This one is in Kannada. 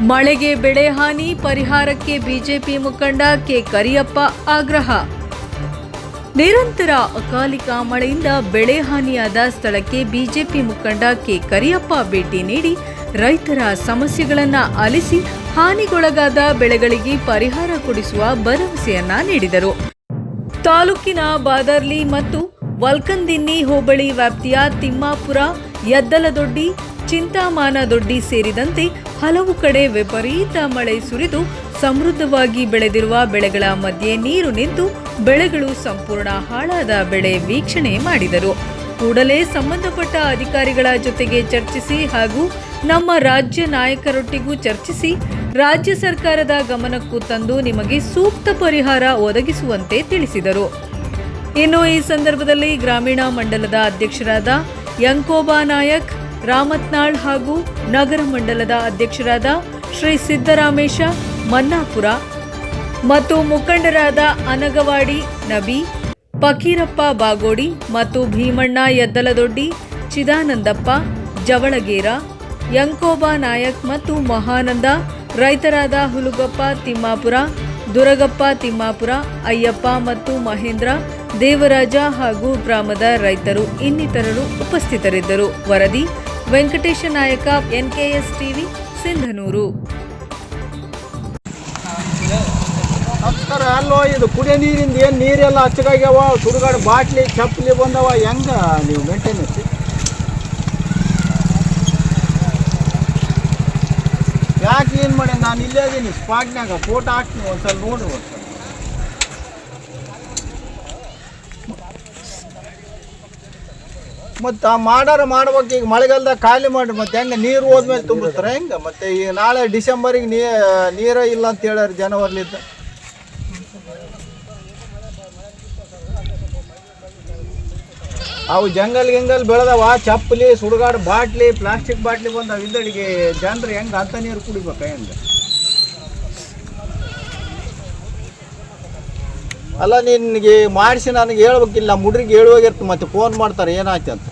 ಮಳೆಗೆ ಬೆಳೆ ಹಾನಿ, ಪರಿಹಾರಕ್ಕೆ ಬಿಜೆಪಿ ಮುಖಂಡ ಕೆ ಕರಿಯಪ್ಪ ಆಗ್ರಹ. ನಿರಂತರ ಅಕಾಲಿಕ ಮಳೆಯಿಂದ ಬೆಳೆ ಹಾನಿಯಾದ ಸ್ಥಳಕ್ಕೆ ಬಿಜೆಪಿ ಮುಖಂಡ ಕೆ ಕರಿಯಪ್ಪ ಭೇಟಿ ನೀಡಿ ರೈತರ ಸಮಸ್ಯೆಗಳನ್ನು ಆಲಿಸಿ ಹಾನಿಗೊಳಗಾದ ಬೆಳೆಗಳಿಗೆ ಪರಿಹಾರ ಕೊಡಿಸುವ ಭರವಸೆಯನ್ನ ನೀಡಿದರು. ತಾಲೂಕಿನ ಬಾದರ್ಲಿ ಮತ್ತು ವಲ್ಕಂದಿನ್ನಿ ಹೋಬಳಿ ವ್ಯಾಪ್ತಿಯ ತಿಮ್ಮಾಪುರ, ಯದ್ದಲದೊಡ್ಡಿ ಚಿಂತಾಮಾನದೊಡ್ಡಿ ಸೇರಿದಂತೆ ಹಲವು ಕಡೆ ವಿಪರೀತ ಮಳೆ ಸುರಿದು ಸಮೃದ್ಧವಾಗಿ ಬೆಳೆದಿರುವ ಬೆಳೆಗಳ ಮಧ್ಯೆ ನೀರು ನಿಂತು ಬೆಳೆಗಳು ಸಂಪೂರ್ಣ ಹಾಳಾದ ಬೆಳೆ ವೀಕ್ಷಣೆ ಮಾಡಿದರು. ಕೂಡಲೇ ಸಂಬಂಧಪಟ್ಟ ಅಧಿಕಾರಿಗಳ ಜೊತೆಗೆ ಚರ್ಚಿಸಿ ಹಾಗೂ ನಮ್ಮ ರಾಜ್ಯ ನಾಯಕರೊಟ್ಟಿಗೂ ಚರ್ಚಿಸಿ ರಾಜ್ಯ ಸರ್ಕಾರದ ಗಮನಕ್ಕೂ ತಂದು ನಿಮಗೆ ಸೂಕ್ತ ಪರಿಹಾರ ಒದಗಿಸುವಂತೆ ತಿಳಿಸಿದರು. ಇನ್ನು ಈ ಸಂದರ್ಭದಲ್ಲಿ ಗ್ರಾಮೀಣ ಮಂಡಲದ ಅಧ್ಯಕ್ಷರಾದ ಯಂಕೋಬಾ ನಾಯಕ್ ರಾಮತ್ನಾಳ್ ಹಾಗೂ ನಗರ ಮಂಡಲದ ಅಧ್ಯಕ್ಷರಾದ ಶ್ರೀ ಸಿದ್ದರಾಮೇಶ, ಮನ್ನಾಪುರ ಮತ್ತು ಮುಖಂಡರಾದ ಅನಗವಾಡಿ ನಬಿ ಪಕೀರಪ್ಪ ಬಾಗೋಡಿ ಮತ್ತು ಭೀಮಣ್ಣ ಯದ್ದಲದೊಡ್ಡಿ, ಚಿದಾನಂದಪ್ಪ, ಜವಳಗೇರ, ಯಂಕೋಬಾ ನಾಯಕ್ ಮತ್ತು ಮಹಾನಂದ, ರೈತರಾದ ಹುಲುಗಪ್ಪ ತಿಮ್ಮಾಪುರ, ದುರಗಪ್ಪ ತಿಮ್ಮಾಪುರ, ಅಯ್ಯಪ್ಪ ಮತ್ತು ಮಹೇಂದ್ರ, ದೇವರಾಜ ಹಾಗೂ ಗ್ರಾಮದ ರೈತರು ಇನ್ನಿತರರು ಉಪಸ್ಥಿತರಿದ್ದರು. ವರದಿ ವೆಂಕಟೇಶ ನಾಯಕ ಎನ್ಕೆಎಸ್ ಟಿವಿ, ಸಿಂಧನೂರು. ಅಲ್ಲೋ, ಇದು ಕುಡಿಯೋ ನೀರಿಂದ ಏನು ನೀರೆಲ್ಲ ಹಚ್ಚಗಾಗ್ಯಾವ? ಸುಡುಗಾಡು ಬಾಟ್ಲಿ, ಚಪ್ಪಲಿ ಬಂದವ. ಹೆಂಗ ನೀವು ಮೇಂಟೆನೆನ್ಸ್ ಯಾಕೆ ಏನು ಮಾಡಿ? ನಾನು ಇಲ್ಲೇ ಇದೀನಿ ಸ್ಪಾಟ್ನಾಗ ಫೋಟೋ ಹಾಕ್ತೀನಿ, ಒಂದ್ಸಲ ನೋಡ್ರಿ ಒಂದ್ಸಲ. ಮತ್ತು ಆ ಮಾಡಾರ ಮಾಡ್ಬೇಕು ಈಗ ಮಳೆಗಾಲದಾಗ ಖಾಲಿ ಮಾಡ್ರಿ, ಮತ್ತೆ ಹೆಂಗೆ ನೀರು ಹೋದ್ಮೇಲೆ ತುಂಬಿಸ್ತಾರೆ, ಹೆಂಗೆ? ಮತ್ತೆ ಈಗ ನಾಳೆ ಡಿಸೆಂಬರಿಗೆ ನೀ ನೀರೇ ಇಲ್ಲ ಅಂತ ಹೇಳ್ಯಾರ ಜನವರಿಲಿದ್ದ ಅವು ಜಂಗಲ್ ಗಿಂಗಲ್ ಬೆಳೆದವ, ಚಪ್ಪಲಿ, ಸುಡುಗಾಡು ಬಾಟ್ಲಿ, ಪ್ಲಾಸ್ಟಿಕ್ ಬಾಟ್ಲಿ ಬಂದವ ಇದ್ದಡಿಗೆ ಜನರು ಹೆಂಗೆ ಅಂತ ನೀರು ಕುಡಿಬೇಕ ಹೆಂಗೆ? ಅಲ್ಲ ನಿನಗೆ ಮಾಡಿಸಿ ನನಗೆ ಹೇಳ್ಬೇಕಿಲ್ಲ ಮುಡ್ರಿಗೆ ಹೇಳುವಾಗಿರ್ತು ಮತ್ತೆ ಫೋನ್ ಮಾಡ್ತಾರೆ ಏನಾಯ್ತು ಅಂತ.